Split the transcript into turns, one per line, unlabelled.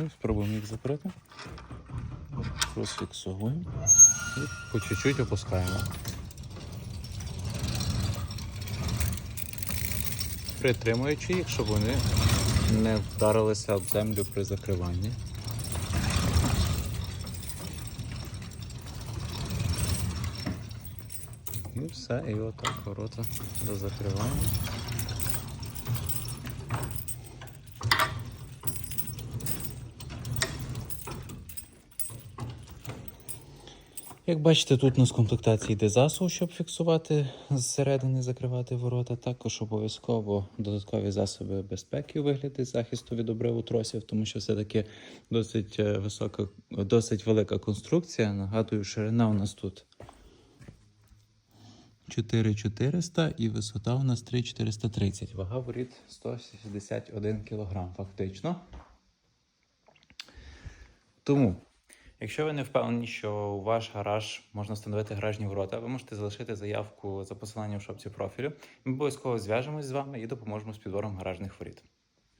Ну, спробуємо їх закрити. Розфіксуємо. І по чуть-чуть опускаємо. Притримуючи їх, щоб вони не вдарилися об землю при закриванні. І все, і отак ворота дозакриваємо. Як бачите, тут у нас комплектації йде засув, щоб фіксувати зсередини, закривати ворота. Також обов'язково додаткові засоби безпеки у вигляді захисту від обриву тросів, тому що все-таки досить е, висока, досить велика конструкція. Нагадую, ширина у нас тут 4400 і висота у нас 3430. Вага воріт 161 кг фактично. Тому, якщо ви не впевнені, що у ваш гараж можна встановити гаражні ворота, ви можете залишити заявку за посиланням в шапці профілю. Ми обов'язково зв'яжемось з вами і допоможемо з підбором гаражних воріт.